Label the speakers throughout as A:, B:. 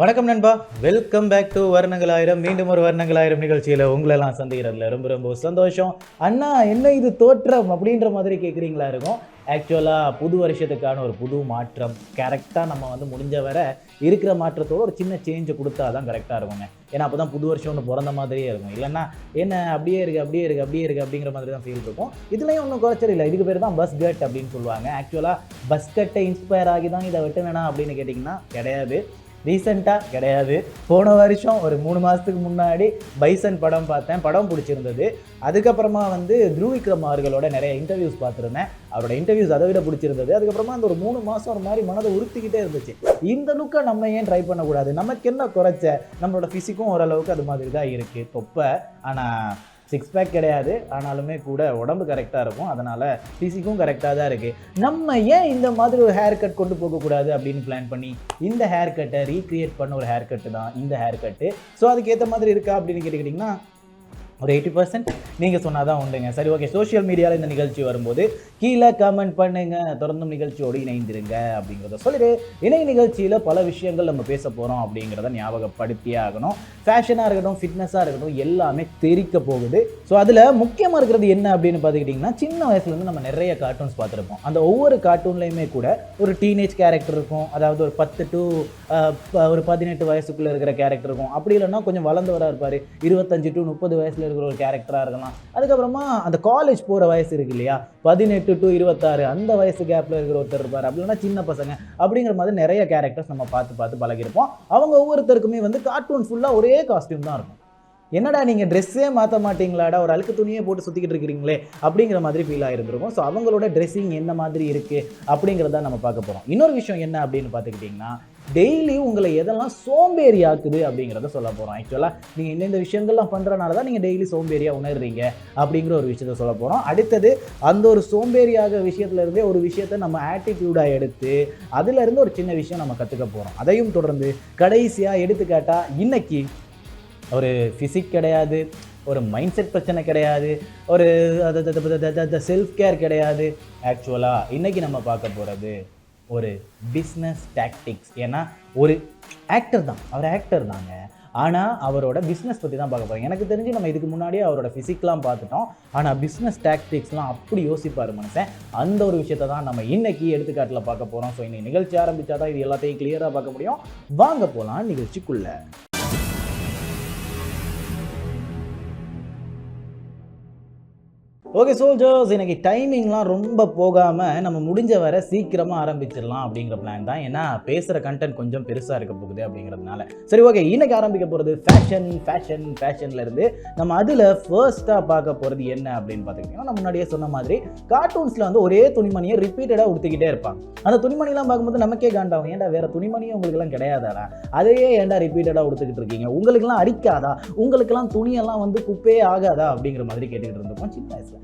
A: வணக்கம் நண்பா. Welcome back to வர்ணங்கள் ஆயிரம் மீண்டும் ஒரு வர்ணங்கள் ஆயிரம் நிகழ்ச்சியில் உங்களெல்லாம் சந்திக்கிறதுல ரொம்ப ரொம்ப சந்தோஷம். அண்ணா என்ன இது தோற்றம் அப்படின்ற மாதிரி கேட்குறீங்களா இருக்கும். ஆக்சுவலாக புது வருஷத்துக்கான ஒரு புது மாற்றம். கரெக்டாக நம்ம வந்து முடிஞ்ச வரை இருக்கிற மாற்றத்தோடு ஒரு சின்ன சேஞ்சை கொடுத்தா தான் கரெக்டாக இருக்குங்க. ஏன்னா அப்போ தான் புது வருஷம் ஒன்று பிறந்த மாதிரியே இருக்கும். இல்லைன்னா என்ன அப்படியே இருக்குது அப்படியே இருக்குது அப்படியே இருக்குது அப்படிங்கிற மாதிரி தான் ஃபீல் இருக்கும். இதுலேயும் ஒன்றும் குறைச்சல் இல்லை. இதுக்கு பேர் தான் பஸ் கட் அப்படின்னு சொல்லுவாங்க. ஆக்சுவலாக பஸ் கட்டை இன்ஸ்பயர் ஆகி தான் இதை வெட்டினா அப்படின்னு கேட்டிங்கன்னா கிடையாது. ரீசெண்டாக கிடையாது. போன வருஷம் ஒரு மூணு மாதத்துக்கு முன்னாடி பைசன் படம் பார்த்தேன். படம் பிடிச்சிருந்தது. அதுக்கப்புறமா வந்து த்ருவிக்ரம் அவர்களோட நிறைய இன்டர்வியூஸ் பார்த்துருந்தேன். அவரோட இன்டர்வியூஸ் அதை விட பிடிச்சிருந்தது. அதுக்கப்புறமா அந்த ஒரு மூணு மாதம் ஒரு மாதிரி மனதை உறுத்திக்கிட்டே இருந்துச்சு. இந்த லுக்கை நம்ம ஏன் ட்ரை பண்ணக்கூடாது? நமக்கு என்ன குறைச்ச? நம்மளோட ஃபிசிக்கும் ஓரளவுக்கு அது மாதிரி தான் இருக்குது தொப்பை ஆனால் சிக்ஸ் பேக் கிடையாது. ஆனாலுமே கூட உடம்பு கரெக்டாக இருக்கும். அதனால் பிசிக்கும் கரெக்டாக தான் இருக்குது நம்ம ஏன் இந்த மாதிரி ஒரு ஹேர் கட் கொண்டு போகக்கூடாது அப்படின்னு பிளான் பண்ணி இந்த ஹேர் கட்டை ரீக்ரியேட் பண்ண ஒரு ஹேர் கட்டு தான் இந்த ஹேர் கட்டு ஸோ அதுக்கேற்ற மாதிரி இருக்கா அப்படின்னு கேட்டுக்கிட்டிங்கன்னா ஒரு எயிட்டி பர்சன்ட் நீங்கள் சொன்னால் தான் உண்டுங்க. சரி ஓகே சோஷியல் மீடியாவில் இந்த நிகழ்ச்சி வரும்போது கீழே கமெண்ட் பண்ணுங்கள் தொடர்ந்தும் நிகழ்ச்சியோடு இணைந்திருங்க அப்படிங்கிறத சொல்லிட்டு இணை நிகழ்ச்சியில் பல விஷயங்கள் நம்ம பேச போகிறோம் அப்படிங்கிறத ஞாபகப்படுத்தியே ஆகணும். ஃபேஷனாக இருக்கட்டும் ஃபிட்னஸாக இருக்கட்டும் எல்லாமே தெரிக்க போகுது. ஸோ அதில் முக்கியமாக இருக்கிறது என்ன அப்படின்னு பார்த்துக்கிட்டிங்கன்னா சின்ன வயசுலேருந்து நம்ம நிறைய கார்ட்டூன்ஸ் பார்த்துருப்போம். அந்த ஒவ்வொரு கார்ட்டூன்லையுமே கூட ஒரு டீனேஜ் கேரக்டர் இருக்கும். அதாவது ஒரு பத்து டு ஒரு பதினெட்டு வயசுக்குள்ளே இருக்கிற கேரக்டர் இருக்கும். அப்படி இல்லைன்னா கொஞ்சம் வளர்ந்தவராக இருப்பார். இருபத்தஞ்சு டு முப்பது வயசில் இருக்கிற ஒரு கேரக்டராக இருக்கலாம். அதுக்கப்புறமா அந்த காலேஜ் போகிற வயசு இருக்கு இல்லையா? பதினெட்டு டு இருபத்தாறு அந்த வயசு கேப்பில் இருக்கிற ஒருத்தர் இருப்பார். அப்படின்னா சின்ன பசங்க அப்படிங்கிற மாதிரி நிறைய கேரக்டர்ஸ் நம்ம பார்த்து பார்த்து பழகிருப்போம் அவங்க ஒவ்வொருத்தருக்குமே வந்து கார்ட்டூன் ஃபுல்லாக ஒரே காஸ்டியூம் தான் இருக்கும். என்னடா நீங்கள் ட்ரெஸ்ஸே மாற்ற மாட்டீங்களாடா? ஒரு அழுக்கு துணியே போட்டு சுற்றிக்கிட்டு இருக்கிறீங்களே? அப்படிங்கிற மாதிரி ஃபீல் ஆகிருந்துருக்கும் ஸோ அவங்களோட ட்ரெஸ்ஸிங் என்ன மாதிரி இருக்குது அப்படிங்கிறத நம்ம பார்க்க போகிறோம் இன்னொரு விஷயம் என்ன அப்படின்னு பார்த்துக்கிட்டிங்கன்னா டெய்லி உங்களை எதெல்லாம் சோம்பேறி ஆக்குது அப்படிங்கிறத சொல்ல போகிறோம் ஆக்சுவலாக நீங்கள் எந்தெந்த விஷயங்கள்லாம் பண்ணுறனால தான் நீங்கள் டெய்லி சோம்பேறியாக உணர்றீங்க அப்படிங்கிற ஒரு விஷயத்த சொல்ல போகிறோம் அடுத்தது அந்த ஒரு சோம்பேறியாக விஷயத்துலேருந்தே ஒரு விஷயத்தை நம்ம ஆட்டிடியூடாக எடுத்து அதுலேருந்து ஒரு சின்ன விஷயம் நம்ம கற்றுக்க போகிறோம் அதையும் தொடர்ந்து கடைசியாக எடுத்துக்காட்டால் இன்றைக்கி ஒரு ஃபிசிக் கிடையாது ஒரு மைண்ட் செட் பிரச்சனை கிடையாது ஒரு செல்ஃப் கேர் கிடையாது. ஆக்சுவலாக இன்றைக்கி நம்ம பார்க்க போகிறது ஒரு பிஸ்னஸ் டாக்டிக்ஸ் ஏன்னா ஒரு ஆக்டர் தான். அவர் ஆக்டர் தாங்க. ஆனால் அவரோட பிஸ்னஸ் பற்றி தான் பார்க்க போகிறோம் எனக்கு தெரிஞ்சு நம்ம இதுக்கு முன்னாடியே அவரோட ஃபிசிக்லாம் பார்த்துட்டோம். ஆனால் பிஸ்னஸ் டாக்டிக்ஸ்லாம் அப்படி யோசிப்பார் மனுஷன். அந்த ஒரு விஷயத்தை தான் நம்ம இன்னைக்கு எடுத்துக்காட்டில் பார்க்க போகிறோம் ஸோ இன்னைக்கு நிகழ்ச்சி ஆரம்பித்தா தான் இது எல்லாத்தையும் கிளியராக பார்க்க முடியும். வாங்க போகலாம் நிகழ்ச்சிக்குள்ளே. ஓகே சோல்ஜர்ஸ் எனக்கு டைமிங்லாம் ரொம்ப போகாமல் நம்ம முடிஞ்ச வரை சீக்கிரமாக ஆரம்பிச்சிடலாம் அப்படிங்கிற பிளான் தான். ஏன்னா பேசுகிற கண்டென்ட் கொஞ்சம் பெருசாக இருக்க போகுது அப்படிங்கிறதுனால. சரி ஓகே இன்னைக்கு ஆரம்பிக்க போகிறது ஃபேஷன் ஃபேஷன் ஃபேஷன்லேருந்து நம்ம அதில் ஃபர்ஸ்ட்டாக பார்க்க போகிறது என்ன அப்படின்னு பார்த்துக்கிட்டிங்கன்னா நம்ம முன்னாடியே சொன்ன மாதிரி கார்ட்டூன்ஸில் வந்து ஒரே துணிமணியை ரிப்பீட்டடாக உடுத்திக்கிட்டே இருப்பாங்க. அந்த துணிமணிலாம் பார்க்கும்போது நமக்கே காண்டாகும். ஏன்டா வேறு துணிமணியும் உங்களுக்குலாம் கிடையாதாடா? அதையே ஏன்டா ரிப்பீட்டடாக உடுத்துக்கிட்டு இருக்கீங்க? உங்களுக்குலாம் அரிக்காதா உங்களுக்குலாம் துணியெல்லாம் வந்து குப்பே ஆகாதா? அப்படிங்கிற மாதிரி கேட்டுக்கிட்டு இருந்திருப்போம் சின்ன வயசில்.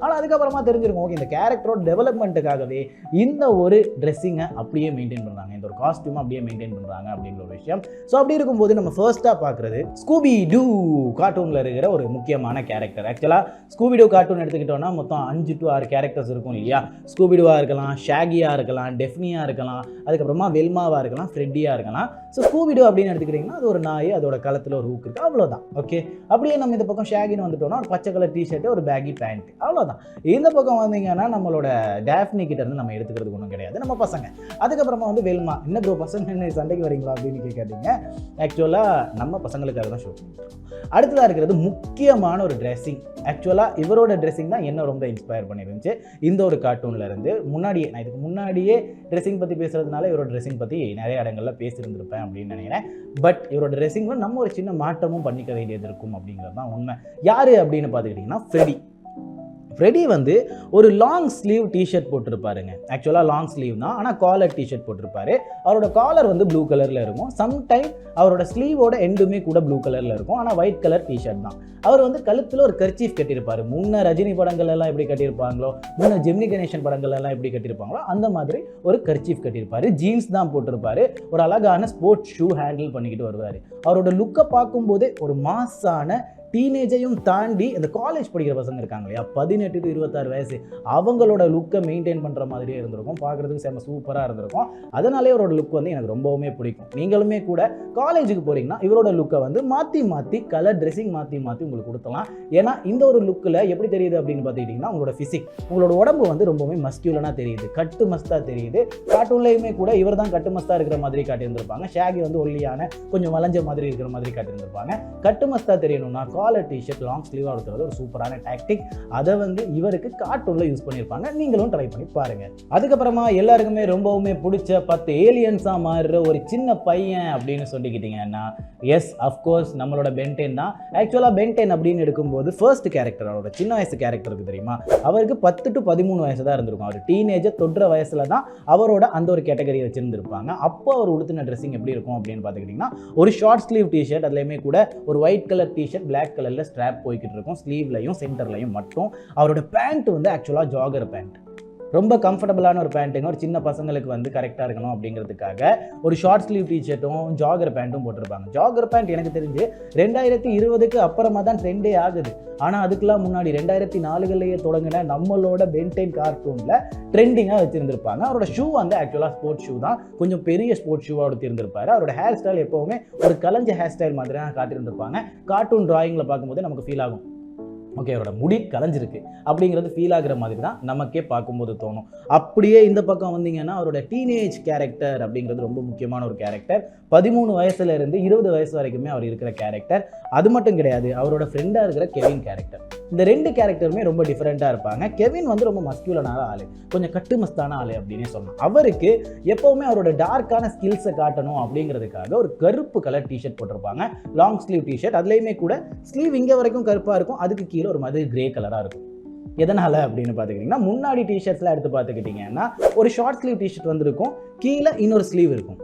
A: ஆனால் அதுக்கப்புறமா தெரிஞ்சிருக்கும் ஓகே இந்த கேரக்டரோட டெவலப்மெண்ட்டுக்காகவே இந்த ஒரு ட்ரெஸ்ஸிங்கை அப்படியே மெயின்டைன் பண்ணுறாங்க இந்த ஒரு காஸ்டியூம் அப்படியே மெயின்டைன் பண்ணுறாங்க அப்படிங்கிற ஒரு விஷயம். ஸோ அப்படி இருக்கும்போது நம்ம ஃபர்ஸ்ட்டாக பார்க்குறது ஸ்கூபி டூ கார்ட்டூனில் இருக்கிற ஒரு முக்கியமான கேரக்டர் ஆக்சுவலாக ஸ்கூபி டூ கார்ட்டூன் எடுத்துக்கிட்டோம்னா மொத்தம் அஞ்சு டு ஆறு கேரக்டர்ஸ் இருக்கும் இல்லையா? ஸ்கூபி டூவாக இருக்கலாம் ஷாகியாக இருக்கலாம் டெஃப்னியாக இருக்கலாம் அதுக்கப்புறமா வெல்மாவாக இருக்கலாம் ஃப்ரெட்டியாக இருக்கலாம். ஸோ ஸ்கூபி டூ அப்படின்னு எடுத்துக்கிட்டிங்கன்னா அது ஒரு நாய் அதோட களத்தில் ஒரு ஹூக் இருக்குது அவ்வளோதான் ஓகே அப்படியே நம்ம இந்த பக்கம் ஷாகின்னு வந்துட்டோம்னா ஒரு பச்சை கலர் டிஷர்ட்டு ஒரு பேகி பேண்ட் அவ்வளோதான் இந்த பக்கம் வந்தீங்கன்னா நம்மளோட டேஃப்னி கிட்ட இருந்து நம்ம எடுத்துக்கிறதுக்கு ஒன்றும் கிடையாது. நம்ம பசங்க. அதுக்கப்புறமா வந்து வெல்மா என்ன ப்ரோ பசங்க? என்ன சண்டைக்கு வரீங்களா அப்படின்னு கேட்காதீங்க ஆக்சுவலாக நம்ம பசங்களுக்காக தான் ஷோ அடுத்ததாக இருக்கிறது முக்கியமான ஒரு ட்ரெஸ்ஸிங் ஆக்சுவலாக இவரோட ட்ரெஸ்ஸிங் தான் என்ன ரொம்ப இன்ஸ்பயர் பண்ணியிருந்துச்சு இந்த ஒரு கார்ட்டூனில் இருந்து முன்னாடியே நான் இதுக்கு முன்னாடியே ட்ரெஸ்ஸிங் பற்றி பேசுகிறதுனால இவரோட ட்ரெஸ்ஸிங் பற்றி நிறைய இடங்கள்ல பேசியிருந்திருப்பேன் அப்படின்னு நினைக்கிறேன். பட் இவரோட ட்ரெஸ்ஸிங்கில் நம்ம ஒரு சின்ன மாற்றமும் பண்ணிக்க வேண்டியது இருக்கும் அப்படிங்கிறது தான் உண்மை. யார் அப்படின்னு பார்த்துக்கிட்டிங்கன்னா ஃப்ரெடி ஃப்ரெடி வந்து ஒரு லாங் ஸ்லீவ் டிஷர்ட் போட்டிருப்பாருங்க. ஆக்சுவலாக லாங் ஸ்லீவ் தான் ஆனால் காலர் டிஷர்ட் போட்டிருப்பாரு. அவரோட காலர் வந்து ப்ளூ கலரில் இருக்கும். சம்டைம் அவரோட ஸ்லீவோட எண்டுமே கூட ப்ளூ கலரில் இருக்கும். ஆனால் ஒயிட் கலர் டிஷர்ட் தான். அவர் வந்து கழுத்தில் ஒரு கர்ச்சீஃப் கட்டியிருப்பாரு. முன்ன ரஜினி படங்கள் எல்லாம் எப்படி கட்டியிருப்பாங்களோ முன்ன ஜெமினி கணேசன் படங்கள் எல்லாம் எப்படி கட்டியிருப்பாங்களோ அந்த மாதிரி ஒரு கர்ச்சீஃப் கட்டியிருப்பாரு. ஜீன்ஸ் தான் போட்டிருப்பாரு. ஒரு அழகான ஸ்போர்ட்ஸ் ஷூ ஹேண்டில் பண்ணிக்கிட்டு வருவார். அவரோட லுக்கை பார்க்கும்போதே ஒரு மாஸான டீனேஜையும் தாண்டி இந்த காலேஜ் படிக்கிற பசங்க இருக்காங்க இல்லையா? பதினெட்டு டு இருபத்தாறு வயசு. அவங்களோட லுக்கை மெயின்டைன் பண்ணுற மாதிரியே இருந்திருக்கும். பார்க்குறதுக்கு செம்ம சூப்பராக இருந்திருக்கும். அதனாலே இவரோட லுக் வந்து எனக்கு ரொம்பவுமே பிடிக்கும். நீங்களுமே கூட காலேஜுக்கு போகிறீங்கன்னா இவரோட லுக்கை வந்து மாற்றி மாற்றி கலர் ட்ரெஸ்ஸிங் மாற்றி மாற்றி உங்களுக்கு கொடுத்தலாம் ஏன்னா இந்த ஒரு லுக்கில் எப்படி தெரியுது அப்படின்னு பார்த்துக்கிட்டிங்கன்னா உங்களோட ஃபிசிக் உங்களோட உடம்பு வந்து ரொம்பவுமே மஸ்கியூலனாக தெரியுது. கட்டு மஸ்தாக தெரியுது. கார்ட்டூன்லேயுமே கூட இவர் தான் கட்டு மஸ்தாக இருக்கிற மாதிரி காட்டியிருந்திருப்பாங்க. ஷேகி வந்து ஒல்லியான கொஞ்சம் வளைஞ்ச மாதிரி இருக்கிற மாதிரி காட்டியிருந்திருப்பாங்க. கட்டு மஸ்தாக தெரியணும்னா காலர் டிஷர்ட் லாங் ஸ்லீவாக இருக்கிறது ஒரு சூப்பரான டாக்டிக் அதை வந்து இவருக்கு கார்ட்டூனில் யூஸ் பண்ணியிருப்பாங்க. நீங்களும் ட்ரை பண்ணி பாருங்க. அதுக்கப்புறமா எல்லாருக்குமே ரொம்பவுமே பிடிச்ச பத்து ஏலியன்ஸாக மாறுற ஒரு சின்ன பையன் அப்படின்னு சொல்லிக்கிட்டீங்கன்னா எஸ் அஃப்கோர்ஸ் நம்மளோட பென்டென் தான். ஆக்சுவலாக பென்டென் அப்படின்னு எடுக்கும்போது ஃபர்ஸ்ட் கேரக்டர் அவரோட சின்ன வயசு கேரக்டருக்கு தெரியுமா? அவருக்கு பத்து டு பதிமூணு வயசு தான் இருந்திருக்கும். அவர் டீனேஜர் தொடுற வயசில் தான் அவரோட அந்த ஒரு கேட்டகரி வச்சுருந்துருப்பாங்க. அப்போ அவர் உடுத்தின ட்ரெஸ்ஸிங் எப்படி இருக்கும் அப்படின்னு பார்த்துக்கிட்டிங்கன்னா ஒரு ஷார்ட் ஸ்லீவ் டிஷர்ட் அதுலேயுமே கூட ஒரு white colour T shirt black கலரில் ஸ்ட்ராப் போய்கிட்டு இருக்கும். ஸ்லீவ்லையும் சென்டர்லையும் மட்டும். அவரோட பேண்ட் வந்து ஆக்சுவலாக ஜாகர் பேண்ட் ரொம்ப கம்ஃபர்டபுளான ஒரு பேண்ட்டுங்க ஒரு சின்ன பசங்களுக்கு வந்து கரெக்டாக இருக்கணும் அப்படிங்கிறதுக்காக ஒரு ஷார்ட் ஸ்லீவ் டிஷர்ட்டும் ஜாகர் பேண்ட்டும் போட்டிருப்பாங்க. ஜாகர் பேண்ட் எனக்கு தெரிஞ்சு ரெண்டாயிரத்தி இருபதுக்கு அப்புறமா தான் ட்ரெண்டே ஆகுது. ஆனால் அதுக்கெல்லாம் முன்னாடி ரெண்டாயிரத்தி நாலுகள்லேயே தொடங்கின நம்மளோட பென்டைன் கார்ட்டூனில் ட்ரெண்டிங்காக வச்சுருந்துருப்பாங்க. அவரோட ஷூ வந்து ஆக்சுவலாக ஸ்போர்ட்ஸ் ஷூ தான். கொஞ்சம் பெரிய ஸ்போர்ட்ஸ் ஷூவாக எடுத்திருந்திருப்பாரு அவரோட ஹேர் ஸ்டைல் எப்போவுமே ஒரு கலைஞ்ச ஹேர் ஸ்டைல் மாதிரி தான் காட்டியிருந்திருப்பாங்க. கார்ட்டூன் டிராயிங்கில் பார்க்கும்போது நமக்கு ஃபீல் ஆகும். ஓகே அவரோட முடி கலைஞ்சிருக்கு அப்படிங்கிறது ஃபீல் ஆகுற மாதிரி தான் நமக்கே பார்க்கும்போது தோணும். அப்படியே இந்த பக்கம் வந்தீங்கன்னா அவரோட டீனேஜ் கேரக்டர் அப்படிங்கிறது ரொம்ப முக்கியமான ஒரு கேரக்டர் பதிமூணு வயசுல இருந்து இருபது வயசு வரைக்குமே அவர் இருக்கிற கேரக்டர் அது மட்டும் கிடையாது அவரோட ஃப்ரெண்டாக இருக்கிற கெவின் கேரக்டர் இந்த ரெண்டு கேரக்டருமே ரொம்ப டிஃப்ரெண்ட்டாக இருப்பாங்க. கெவின் வந்து ரொம்ப மஸ்கியூலனான ஆள். கொஞ்சம் கட்டுமஸ்தான ஆள் அப்படின்னு சொல்லலாம். அவருக்கு எப்போவுமே அவரோட டார்க்கான ஸ்கில்ஸை காட்டணும் அப்படிங்கிறதுக்காக ஒரு கருப்பு கலர் டிஷர்ட் போட்டிருப்பாங்க. லாங் ஸ்லீவ் டிஷர்ட் அதுலேயுமே கூட ஸ்லீவ் இங்கே வரைக்கும் கருப்பாக இருக்கும். அதுக்கு கீழே ஒரு மாதிரி கிரே கலராக இருக்கும். எதனால் அப்படின்னு பார்த்துக்கிட்டிங்கன்னா முன்னாடி டிஷர்ட்ஸ்லாம் எடுத்து பார்த்துக்கிட்டிங்கன்னா ஒரு ஷார்ட் ஸ்லீவ் டிஷர்ட் வந்திருக்கும். கீழே இன்னொரு ஸ்லீவ் இருக்கும்.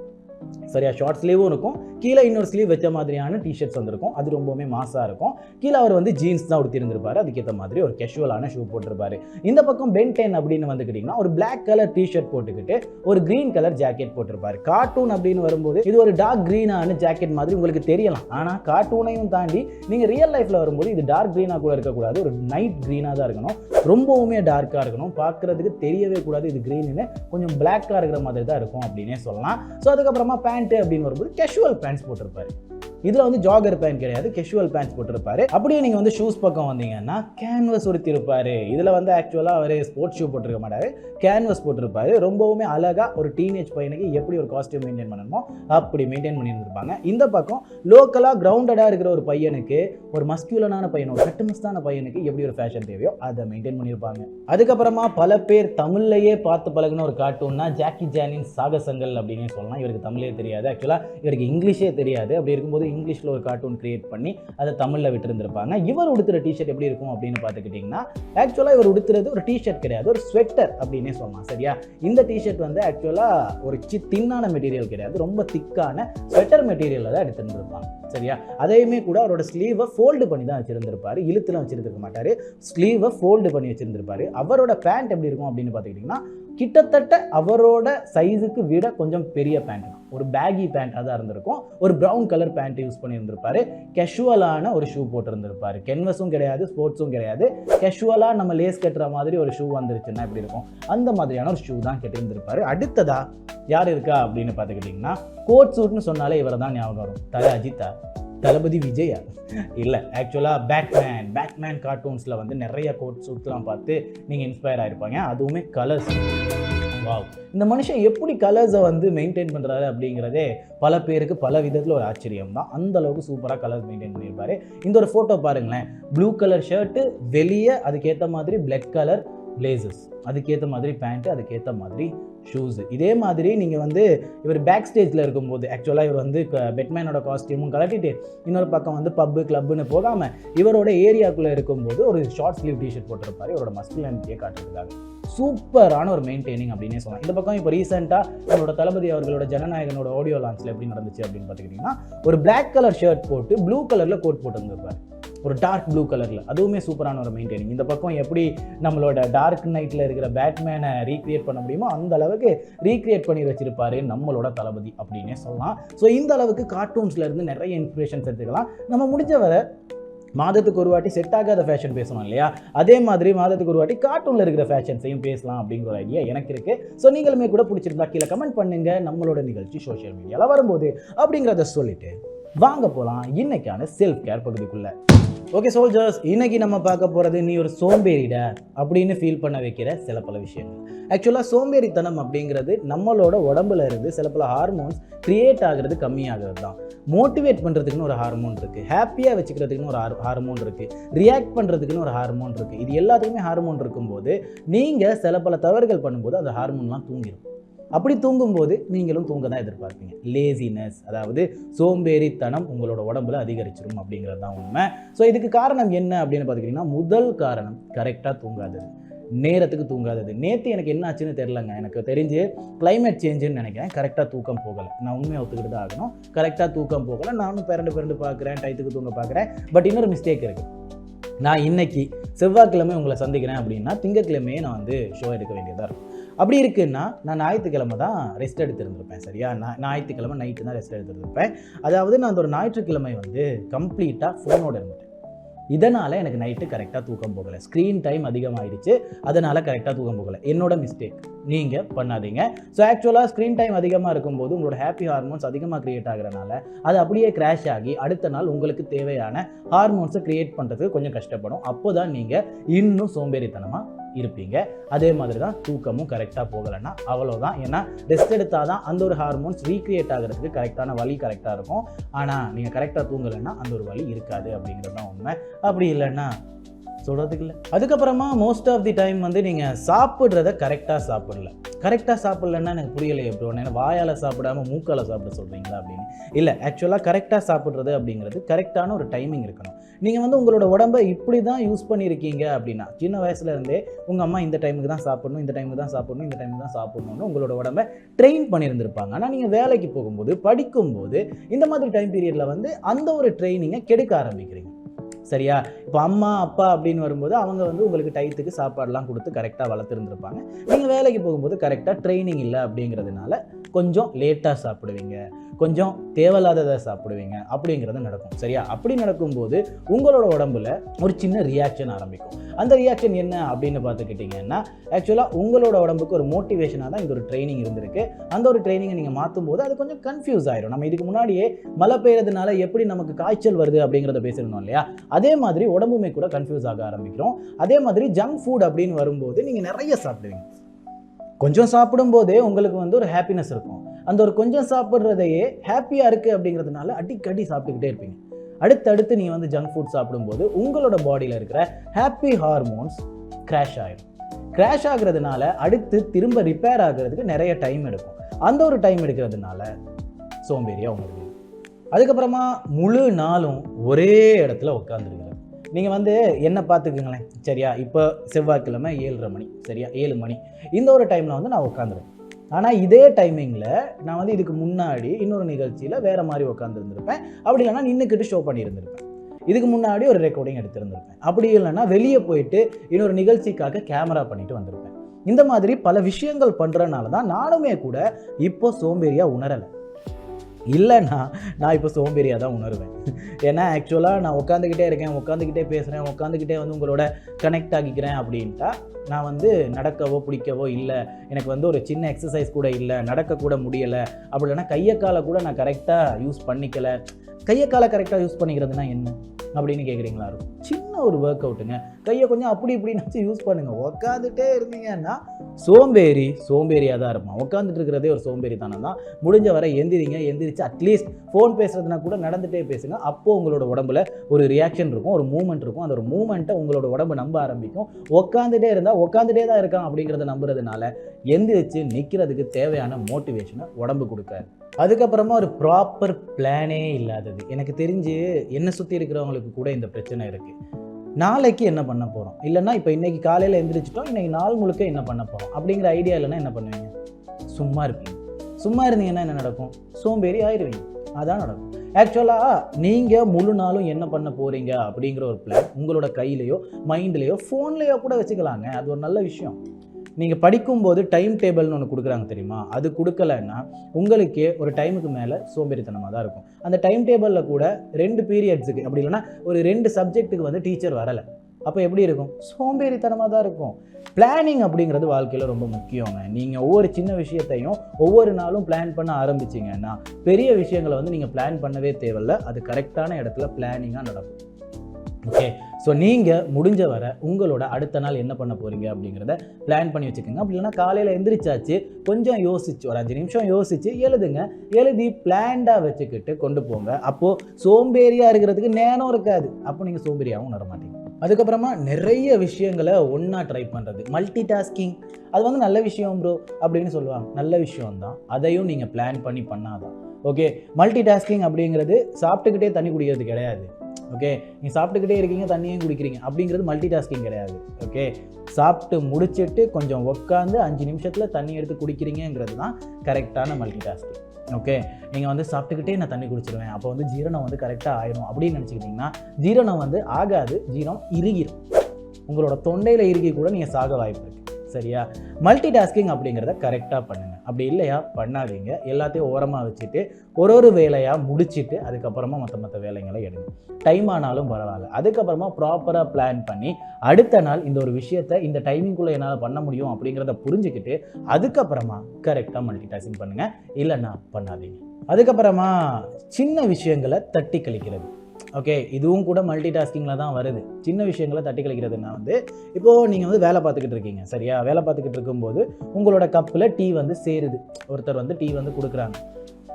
A: சரியா? ஷார்ட் ஸ்லீவும் இருக்கும். கீழே இன்னொரு ஸ்லீவ் வச்ச மாதிரியான டிஷர்ட்ஸ் வந்திருக்கும். அது ரொம்பவுமே மாசாக இருக்கும். கீழே அவர் வந்து ஜீன்ஸ் தான் உடுத்திருந்திருப்பாரு. அதுக்கேற்ற மாதிரி ஒரு கேஷுவலான ஷூ போட்டிருப்பாரு. இந்த பக்கம் பென் டென் அப்படின்னு வந்துக்கிட்டிங்கன்னா ஒரு பிளாக் கலர் டிஷர்ட் போட்டுக்கிட்டு ஒரு கிரீன் கலர் ஜாக்கெட் போட்டிருப்பாரு. கார்ட்டூன் அப்படின்னு வரும்போது இது ஒரு டார்க் க்ரீனான ஜாக்கெட் மாதிரி உங்களுக்கு தெரியலாம். ஆனால் கார்ட்டூனையும் தாண்டி நீங்கள் ரியல் லைஃப்பில் வரும்போது இது டார்க் க்ரீனாக கூட இருக்கக்கூடாது. ஒரு நைட் க்ரீனாக தான் இருக்கணும். ரொம்பவுமே டார்க்காக இருக்கணும். பார்க்குறதுக்கு தெரியவே கூடாது. இது க்ரீனுன்னு கொஞ்சம் பிளாக்காக இருக்கிற மாதிரி தான் இருக்கும் அப்படின்னே சொல்லலாம். ஸோ அதுக்கப்புறமா பேண்ட் பேண்ட்டு அப்படின்னு வரும்போது கேஷுவல் பேண்ட்ஸ் போட்டிருப்பாரு. இதில் வந்து ஜாகர் பேண்ட் கிடையாது கெஷுவல் பேண்ட்ஸ் போட்டிருப்பாரு. அப்படியே நீங்கள் வந்து ஷூஸ் பக்கம் வந்தீங்கன்னா கேன்வஸ் உடுத்திருப்பாரு இதில் வந்து ஆக்சுவலாக அவர் ஸ்போர்ட்ஸ் ஷூ போட்டிருக்க மாட்டார். கேன்வஸ் போட்டிருப்பாரு. ரொம்பவுமே அழகாக ஒரு டீனேஜ் பையனுக்கு எப்படி ஒரு காஸ்டியூம் மெயின்டைன் பண்ணணுமோ அப்படி மெயின்டைன் பண்ணியிருந்திருப்பாங்க. இந்த பக்கம் லோக்கலாக கிரவுண்டடாக இருக்கிற ஒரு பையனுக்கு ஒரு மஸ்கியூலனான பையன் ஒரு கட்டுமஸ்தான பையனுக்கு எப்படி ஒரு ஃபேஷன் தேவையோ அதை மெயின்டைன் பண்ணியிருப்பாங்க. அதுக்கப்புறமா பல பேர் தமிழ்லையே பார்த்து பழகின ஒரு கார்ட்டூன்னா ஜாக்கி ஜானின் சாகசங்கள் அப்படின்னு சொல்லலாம். இவருக்கு தமிழே தெரியாது. ஆக்சுவலாக இவருக்கு இங்கிலீஷே தெரியாது. அப்படி இருக்கும்போது இங்கிலீஷில் ஒரு கார்ட்டூன் கிரியேட் பண்ணி அதை தமிழில் விட்டுருந்துருப்பாங்க. இவர் உடுத்துற டிஷர்ட் எப்படி இருக்கும் அப்படின்னு பார்த்துக்கிட்டிங்கன்னா ஆக்சுவலாக இவர் உடுத்துறது ஒரு டிஷர்ட் கிடையாது ஒரு ஸ்வெட்டர் அப்படின்னே சொல்லலாம் சரியா? இந்த டிஷர்ட் வந்து ஆக்சுவலாக ஒரு சி தின்னான மெட்டீரியல் கிடையாது ரொம்ப திக்கான ஸ்வெட்டர் மெட்டீரியலில் தான் எடுத்துருந்துருப்பாங்க சரியா? அதையுமே கூட அவரோட ஸ்லீவை ஃபோல்டு பண்ணி தான் வச்சுருந்துருப்பார் இழுத்துலாம் வச்சுருந்துருக்க மாட்டார் ஸ்லீவை ஃபோல்டு பண்ணி வச்சுருந்துருப்பார். அவரோட பேண்ட் எப்படி இருக்கும் அப்படின்னு பார்த்துக்கிட்டிங்கன்னா கிட்டத்தட்ட அவரோட சைஸுக்கு விட கொஞ்சம் பெரிய பேண்ட் தான் ஒரு பேகி பேண்ட்டாக தான் இருந்திருக்கும். ஒரு ப்ரௌன் கலர் பேண்ட் யூஸ் பண்ணியிருந்திருப்பாரு. கெஷுவலான ஒரு ஷூ போட்டிருந்திருப்பாரு. கென்வஸும் கிடையாது ஸ்போர்ட்ஸும் கிடையாது. கெஷுவலாக நம்ம லேஸ் கட்டுற மாதிரி ஒரு ஷூ வந்துருச்சுன்னா எப்படி இருக்கும்? அந்த மாதிரியான ஒரு ஷூ தான் கட்டியிருந்திருப்பாரு அடுத்ததா யார் இருக்கா அப்படின்னு பார்த்துக்கிட்டிங்கன்னா கோட் சூட்னு சொன்னாலே இவரை தான் ஞாபகம் வரும். தலை அஜித்தா. தளபதி விஜயா இல்லை ஆக்சுவலாக பேட்மேன் பேட்மேன் கார்ட்டூன்ஸில் வந்து நிறைய கோட் சூட்லாம் பார்த்து நீங்கள் இன்ஸ்பயர் ஆகிருப்பாங்க அதுவுமே கலர்ஸ் வாவ் இந்த மனுஷன் எப்படி கலர்ஸை வந்து மெயின்டைன் பண்ணுறாரு அப்படிங்கிறதே பல பேருக்கு பல விதத்தில் ஒரு ஆச்சரியம் தான். அந்த அளவுக்கு சூப்பராக கலர்ஸ் மெயின்டைன் பண்ணியிருப்பாரு. இந்த ஒரு ஃபோட்டோ பாருங்களேன். ப்ளூ கலர் ஷர்ட்டு வெளியே அதுக்கேற்ற மாதிரி பிளட் கலர் பிளேசஸ் அதுக்கேற்ற மாதிரி பேண்ட்டு அதுக்கேற்ற மாதிரி ஷூஸு இதே மாதிரி நீங்கள் வந்து இவர் பேக் ஸ்டேஜில் இருக்கும்போது ஆக்சுவலாக இவர் வந்து பெட்மேனோட காஸ்டியூமும் கலட்டிட்டு இன்னொரு பக்கம் வந்து பப்பு கிளப்புன்னு போகாமல் இவரோட ஏரியாக்குள்ளே இருக்கும்போது ஒரு ஷார்ட் ஸ்லீவ் டிஷர்ட் போட்டிருப்பார். இவரோட மஸ்குலானிட்டியை காட்டுறதுக்காக. சூப்பரான ஒரு மெயின்டைனிங் அப்படின்னே சொல்லலாம். இந்த பக்கம் இப்போ ரீசெண்டாக நம்மளோட தளபதி அவர்களோட ஜனநாயகனோட ஆடியோ லான்ச்சில் எப்படி நடந்துச்சு அப்படின்னு பார்த்துக்கிட்டிங்கன்னா ஒரு பிளாக் கலர் ஷர்ட் போட்டு ப்ளூ கலரில் கோட் போட்டு வந்திருப்பார் ஒரு டார்க் ப்ளூ கலரில் அதுவுமே சூப்பரான ஒரு மெயின்டைனிங் இந்த பக்கம் எப்படி நம்மளோட டார்க் நைட்டில் இருக்கிற பேட்மேனை ரீக்ரியேட் பண்ண முடியுமோ அந்த அளவுக்கு ரீக்ரியேட் பண்ணி வச்சிருப்பாரு நம்மளோட தளபதி அப்படின்னே சொல்லலாம். ஸோ இந்த அளவுக்கு கார்ட்டூன்ஸ்லேருந்து நிறைய இன்ஸ்பிரேஷன்ஸ் எடுத்துக்கலாம். நம்ம முடிஞ்ச வரை மாதத்துக்கு ஒரு வாட்டி செட் ஆகாத ஃபேஷன் பேசணும் இல்லையா? அதே மாதிரி மாதத்துக்கு ஒரு வாட்டி கார்ட்டூனில் இருக்கிற ஃபேஷன்ஸையும் பேசலாம் அப்படிங்கிற ஒரு ஐடியா எனக்கு இருக்குது ஸோ நீங்களுமே கூட பிடிச்சிருந்தா கீழே கமெண்ட் பண்ணுங்க. நம்மளோட நிகழ்ச்சி சோஷியல் மீடியாவில் வரும்போது அப்படிங்கிறத சொல்லிட்டு வாங்க போகலாம் இன்னைக்கான செல்ஃப் கேர் பகுதிக்குள்ளே. ஓகே சோல்ஜர்ஸ் இன்னைக்கு நம்ம பார்க்க போகிறது நீ ஒரு சோம்பேறிடா அப்படின்னு ஃபீல் பண்ண வைக்கிற சில பல விஷயங்கள். ஆக்சுவலாக சோம்பேறித்தனம் அப்படிங்கிறது நம்மளோட உடம்புல இருந்து சில பல ஹார்மோன்ஸ் கிரியேட் ஆகிறது கம்மியாகிறது தான். மோட்டிவேட் பண்ணுறதுக்குன்னு ஒரு ஹார்மோன் இருக்குது ஹாப்பியாக வச்சுக்கிறதுக்குன்னு ஒரு ஹார்மோன் இருக்குது ரியாக்ட் பண்ணுறதுக்குன்னு ஒரு ஹார்மோன் இருக்குது இது எல்லாத்துக்குமே ஹார்மோன் இருக்கும்போது நீங்கள் சில பல தவறுகள் பண்ணும்போது அந்த ஹார்மோன்லாம் தூங்கிடும் அப்படி தூங்கும்போது நீங்களும் தூங்க தான் எதிர்பார்ப்பீங்க. லேசினஸ் அதாவது சோம்பேறித்தனம் உங்களோட உடம்புல அதிகரிச்சிடும் அப்படிங்கிறது தான் உண்மை. ஸோ இதுக்கு காரணம் என்ன அப்படின்னு பார்த்துக்கிட்டிங்கன்னா முதல் காரணம் கரெக்டாக தூங்காதது. நேரத்துக்கு தூங்காதது. நேற்று எனக்கு என்ன ஆச்சுன்னு தெரிலங்க எனக்கு தெரிஞ்சு கிளைமேட் சேஞ்சுன்னு நினைக்கிறேன். கரெக்டாக தூக்கம் போகலை. நான் உண்மையை ஒத்துக்கிட்டு தான் ஆகணும் கரெக்டாக தூக்கம் போகலை. நானும் பிறண்டு பிறண்டு பார்க்குறேன் டயத்துக்கு தூங்க பார்க்குறேன் பட் இன்னொரு மிஸ்டேக் இருக்குது நான் இன்னைக்கு செவ்வாய்க்கிழமை உங்களை சந்திக்கிறேன் அப்படின்னா திங்கக்கிழமையே நான் வந்து ஷோ எடுக்க வேண்டியதாக இருக்கும். அப்படி இருக்குன்னா நான் ஞாயிற்றுக்கிழமை தான் ரெஸ்ட் எடுத்திருந்திருப்பேன் சரியா நான் ஞாயிற்றுக்கிழமை நைட்டு தான் ரெஸ்ட் எடுத்திருந்திருப்பேன். அதாவது நான் அந்த ஒரு ஞாயிற்றுக்கிழமை வந்து கம்ப்ளீட்டாக ஃபோனோட இருந்துட்டேன். இதனால் எனக்கு நைட்டு கரெக்டாக தூக்கம் போகலை. ஸ்க்ரீன் டைம் அதிகமாகிடுச்சு அதனால் கரெக்டாக தூக்கம் போகலை. என்னோட மிஸ்டேக் நீங்கள் பண்ணாதீங்க. ஸோ ஆக்சுவலாக ஸ்க்ரீன் டைம் அதிகமாக இருக்கும்போது உங்களோட ஹாப்பி ஹார்மோன்ஸ் அதிகமாக க்ரியேட் ஆகிறனால அது அப்படியே கிராஷ் ஆகி அடுத்த நாள் உங்களுக்கு தேவையான ஹார்மோன்ஸை க்ரியேட் பண்ணுறதுக்கு கொஞ்சம் கஷ்டப்படும். அப்போ தான் நீங்கள் இன்னும் சோம்பேறித்தனமாக இருப்பீங்க. அதே மாதிரி தான் தூக்கமும் கரெக்டாக போகலைன்னா அவ்வளோதான் ஏன்னா ரெஸ்ட் எடுத்தால் தான் அந்த ஒரு ஹார்மோன்ஸ் ரீக்ரியேட் ஆகிறதுக்கு கரெக்டான வழி கரெக்டாக இருக்கும். ஆனால் நீங்கள் கரெக்டாக தூங்கலைன்னா அந்த ஒரு வழி இருக்காது அப்படிங்கிறது தான் உண்மை. அப்படி இல்லைன்னா சொல்கிறதுக்கு இல்லை. அதுக்கப்புறமா மோஸ்ட் ஆஃப் தி டைம் வந்து நீங்கள் சாப்பிட்றத கரெக்டாக சாப்பிடல. கரெக்டாக சாப்பிட்லன்னா எனக்கு புரியலை எப்படி ஒன்று வாயால் சாப்பிடாம மூக்கால் சாப்பிட சொல்கிறீங்களா அப்படின்னு? இல்லை ஆக்சுவலாக கரெக்டாக சாப்பிட்றது அப்படிங்கிறது கரெக்டான ஒரு டைமிங் இருக்கணும். நீங்கள் வந்து உங்களோட உடம்பை இப்படி தான் யூஸ் பண்ணியிருக்கீங்க அப்படின்னா சின்ன வயசுல இருந்தே உங்கள் அம்மா இந்த டைமுக்கு தான் சாப்பிடணும் இந்த டைமுக்கு தான் சாப்பிடணும் இந்த டைமுக்கு தான் சாப்பிடணும்னு உங்களோட உடம்பை ட்ரெயின் பண்ணியிருந்திருப்பாங்க ஆனால் நீங்கள் வேலைக்கு போகும்போது படிக்கும்போது இந்த மாதிரி டைம் பீரியடில் வந்து அந்த ஒரு ட்ரைனிங்கை கெடுக்க ஆரம்பிக்கிறீங்க. சரியா? இப்போ அம்மா அப்பா அப்படின்னு வரும்போது அவங்க வந்து உங்களுக்கு டயத்துக்கு சாப்பாடெலாம் கொடுத்து கரெக்டாக வளர்த்துருந்துருப்பாங்க. நீங்கள் வேலைக்கு போகும்போது கரெக்டாக ட்ரைனிங் இல்லை அப்படிங்கிறதுனால கொஞ்சம் லேட்டாக சாப்பிடுவீங்க. கொஞ்சம் தேவையில்லாததை சாப்பிடுவீங்க. அப்படிங்கிறது நடக்கும். சரியா? அப்படி நடக்கும்போது உங்களோட உடம்புல ஒரு சின்ன ரியாக்ஷன் ஆரம்பிக்கும். அந்த ரியாக்ஷன் என்ன அப்படின்னு பார்த்துக்கிட்டிங்கன்னா ஆக்சுவலாக உங்களோட உடம்புக்கு ஒரு மோட்டிவேஷனாக தான் இந்த ஒரு ட்ரைனிங் இருந்திருக்கு. அந்த ஒரு ட்ரைனிங்கை நீங்கள் மாற்றும் போது அது கொஞ்சம் கன்ஃபியூஸ் ஆயிரும். நம்ம இதுக்கு முன்னாடியே மழை பெய்யறதுனால எப்படி நமக்கு காய்ச்சல் வருது அப்படிங்கிறத பேசியிருந்தோம் இல்லையா? அதே மாதிரி உடம்புமே கூட கன்ஃபியூஸ் ஆக ஆரம்பிக்கிறோம். அதே மாதிரி ஜங்க் ஃபுட் அப்படின்னு வரும்போது நீங்கள் நிறைய சாப்பிடுவீங்க. கொஞ்சம் சாப்பிடும்போதே உங்களுக்கு வந்து ஒரு ஹாப்பினஸ் இருக்கும். அந்த ஒரு கொஞ்சம் சாப்பிட்றதையே ஹாப்பியாக இருக்குது அப்படிங்கிறதுனால அடிக்கடி சாப்பிட்டுக்கிட்டே இருப்பீங்க. அடுத்தடுத்து நீங்கள் வந்து ஜங்க் ஃபுட் சாப்பிடும்போது உங்களோட பாடியில் இருக்கிற ஹாப்பி ஹார்மோன்ஸ் கிராஷ் ஆகிடும் கிராஷ் ஆகுறதுனால அடுத்து திரும்ப ரிப்பேர் ஆகுறதுக்கு நிறைய டைம் எடுக்கும். அந்த ஒரு டைம் எடுக்கிறதுனால சோம்பேறியாக உங்களுக்கு அதுக்கப்புறமா முழு நாளும் ஒரே இடத்துல உட்காந்துருக்குறது நீங்கள் வந்து என்ன பார்த்துக்குங்களேன்? சரியா இப்போ செவ்வாய்க்கிழமை ஏழரை மணி சரியா ஏழு மணி. இந்த ஒரு டைமில் வந்து நான் உட்காந்துருவேன் ஆனால் இதே டைமிங்கில் நான் வந்து இதுக்கு முன்னாடி இன்னொரு நிகழ்ச்சியில் வேறு மாதிரி உட்காந்துருந்துருப்பேன் அப்படி இல்லைன்னா நின்றுக்கிட்டு ஷோ பண்ணியிருந்திருப்பேன். இதுக்கு முன்னாடி ஒரு ரெக்கார்டிங் எடுத்திருந்திருப்பேன். அப்படி இல்லைன்னா வெளியே போயிட்டு இன்னொரு நிகழ்ச்சிக்காக கேமரா பண்ணிட்டு வந்திருப்பேன். இந்த மாதிரி பல விஷயங்கள் பண்ணுறனால தான் நானுமே கூட இப்போ சோம்பேறியாக உணரலை. இல்லைன்னா நான் இப்போ சோம்பேறியாக தான் உணர்வேன். ஏன்னா ஆக்சுவலாக நான் உட்காந்துக்கிட்டே இருக்கேன் உட்காந்துக்கிட்டே பேசுகிறேன் உட்காந்துக்கிட்டே வந்து உங்களோட கனெக்ட் ஆகிக்கிறேன் அப்படின்ட்டா நான் வந்து நடக்கவோ பிடிக்கவோ இல்லை. எனக்கு வந்து ஒரு சின்ன எக்ஸசைஸ் கூட இல்லை நடக்கக்கூட முடியலை. அப்படி இல்லைன்னா கையை காலை கூட நான் கரெக்டாக யூஸ் பண்ணிக்கலை. கையை காலை கரெக்டாக யூஸ் பண்ணிக்கிறதுனா என்ன? அப்படின்னு கேட்குறீங்களா இருக்கும். சின்ன ஒரு ஒர்க் அவுட்டுங்க கையை கொஞ்சம் அப்படி இப்படின்னாச்சும் யூஸ் பண்ணுங்கள் உட்காந்துட்டே இருந்தீங்கன்னா சோம்பேறி சோம்பேறியாக தான் இருப்பான். உட்காந்துட்டு இருக்கிறதே ஒரு சோம்பேறி தானே தான். முடிஞ்ச வரை எந்திரிங்க. எந்திரிச்சு அட்லீஸ்ட் ஃபோன் பேசுறதுனா கூட நடந்துகிட்டே பேசுங்க. அப்போது உங்களோட உடம்புல ஒரு ரியாக்ஷன் இருக்கும் ஒரு மூமெண்ட் இருக்கும். அந்த ஒரு மூமெண்ட்டை உங்களோட உடம்பு நம்ப ஆரம்பிக்கும். உட்காந்துட்டே இருந்தால் உட்காந்துட்டே தான் இருக்கான் அப்படிங்கிறத நம்புறதுனால எந்திரிச்சு நிற்கிறதுக்கு தேவையான மோட்டிவேஷனை உடம்பு கொடுக்காது. அதுக்கப்புறமா ஒரு ப்ராப்பர் பிளானே இல்லாதது. எனக்கு தெரிஞ்சு என்னை சுற்றி இருக்கிறவங்களுக்கு கூட இந்த பிரச்சனை இருக்குது நாளைக்கு என்ன பண்ண போகிறோம் இல்லைன்னா இப்போ இன்னைக்கு காலையில் எழுந்திரிச்சிட்டோம் இன்னைக்கு நாள் முழுக்க என்ன பண்ண போகிறோம் அப்படிங்கிற ஐடியா இல்லைன்னா என்ன பண்ணுவீங்க? சும்மா இருப்பீங்க. சும்மா இருந்தீங்கன்னா என்ன நடக்கும்? சோம்பேறி ஆயிடுவீங்க அதான் நடக்கும். ஆக்சுவலாக நீங்கள் முழு நாளும் என்ன பண்ண போகிறீங்க அப்படிங்கிற ஒரு பிளான் உங்களோட கையிலையோ மைண்ட்லேயோ ஃபோன்லேயோ கூட வச்சுக்கலாங்க. அது ஒரு நல்ல விஷயம். நீங்கள் படிக்கும்போது டைம் டேபிள்னு ஒன்று கொடுக்குறாங்க தெரியுமா? அது கொடுக்கலன்னா உங்களுக்கே ஒரு டைமுக்கு மேலே சோம்பேறித்தனமாக தான் இருக்கும். அந்த டைம் டேபிளில் கூட ரெண்டு பீரியட்ஸுக்கு அப்படி இல்லைன்னா ஒரு ரெண்டு சப்ஜெக்ட்டுக்கு வந்து டீச்சர் வரலை. அப்போ எப்படி இருக்கும்? சோம்பேறித்தனமாக தான் இருக்கும். பிளானிங் அப்படிங்கிறது வாழ்க்கையில் ரொம்ப முக்கியங்க. நீங்கள் ஒவ்வொரு சின்ன விஷயத்தையும் ஒவ்வொரு நாளும் பிளான் பண்ண ஆரம்பிச்சிங்கன்னா பெரிய விஷயங்களை வந்து நீங்கள் பிளான் பண்ணவே தேவையில்ல. அது கரெக்டான இடத்துல பிளானிங்காக நடக்கும். ஓகே ஸோ நீங்கள் முடிஞ்ச வரை உங்களோட அடுத்த நாள் என்ன பண்ண போகிறீங்க அப்படிங்கிறத பிளான் பண்ணி வச்சுக்கோங்க. அப்படி இல்லைன்னா காலையில் எந்திரிச்சாச்சு கொஞ்சம் யோசிச்சு ஒரு அஞ்சு நிமிஷம் யோசிச்சு எழுதுங்க. எழுதி பிளான்டாக வச்சுக்கிட்டு கொண்டு போங்க. அப்போது சோம்பேறியாக இருக்கிறதுக்கு நேரம் இருக்காது. அப்போ நீங்கள் சோம்பேறியாகவும் உணர மாட்டீங்க. அதுக்கப்புறமா நிறைய விஷயங்களை ஒன்றா ட்ரை பண்ணுறது மல்டி டாஸ்கிங் அது வந்து நல்ல விஷயம் ப்ரோ அப்படின்னு சொல்லுவாங்க. நல்ல விஷயம் தான் அதையும் நீங்கள் பிளான் பண்ணி பண்ணாதான். ஓகே மல்டி டாஸ்கிங் அப்படிங்கிறது சாப்பிட்டுக்கிட்டே தண்ணி குடிக்கிறது கிடையாது. ஓகே? நீங்கள் சாப்பிட்டுக்கிட்டே இருக்கீங்க தண்ணியும் குடிக்கிறீங்க. அப்படிங்கிறது மல்டி டாஸ்கிங் கிடையாது. ஓகே? சாப்பிட்டு முடிச்சுட்டு கொஞ்சம் உட்காந்து அஞ்சு நிமிஷத்தில் தண்ணி எடுத்து குடிக்கிறீங்கிறது தான் கரெக்டான மல்டி டாஸ்கிங் ஓகே? நீங்கள் வந்து சாப்பிட்டுக்கிட்டே நான் தண்ணி குடிச்சிருவேன். அப்போ வந்து ஜீரணம் வந்து கரெக்டாக ஆயிரும் அப்படின்னு நினச்சிக்கிட்டிங்கன்னா ஜீரணம் வந்து ஆகாது ஜீரணம் இறுகிடும் உங்களோட தொண்டையில் இறுகி கூட நீங்கள் சாக வாய்ப்பு இருக்குது சரியா? மல்டி டாஸ்கிங் அப்படிங்கிறத கரெக்டாக பண்ணுங்கள் அப்படி இல்லையா? பண்ணாதீங்க. எல்லாத்தையும் ஓரமாக வச்சுட்டு ஒரு ஒரு வேலையாக முடிச்சிட்டு அதுக்கப்புறமா மற்ற மற்ற வேலைங்களை எடுங்க. டைம் ஆனாலும் பரவாயில்ல. அதுக்கப்புறமா ப்ராப்பராக பிளான் பண்ணி அடுத்த நாள் இந்த ஒரு விஷயத்தை இந்த டைமிங்குள்ளே என்னால் பண்ண முடியும் அப்படிங்கிறத புரிஞ்சுக்கிட்டு அதுக்கப்புறமா கரெக்டாக மல்டி டாஸ்கிங் பண்ணுங்கள் இல்லைன்னா பண்ணாதீங்க. அதுக்கப்புறமா சின்ன விஷயங்களை தட்டி கழிக்கிறது. ஓகே இதுவும் கூட மல்டி டாஸ்கிங்கில் தான் வருது. சின்ன விஷயங்களை தட்டி கழிக்கிறதுனா வந்து இப்போது நீங்கள் வந்து வேலை பார்த்துக்கிட்டு இருக்கீங்க சரியா? வேலை பார்த்துக்கிட்டு இருக்கும்போது உங்களோட கப்பில் டீ வந்து சேருது. ஒருத்தர் வந்து டீ வந்து கொடுக்குறாங்க.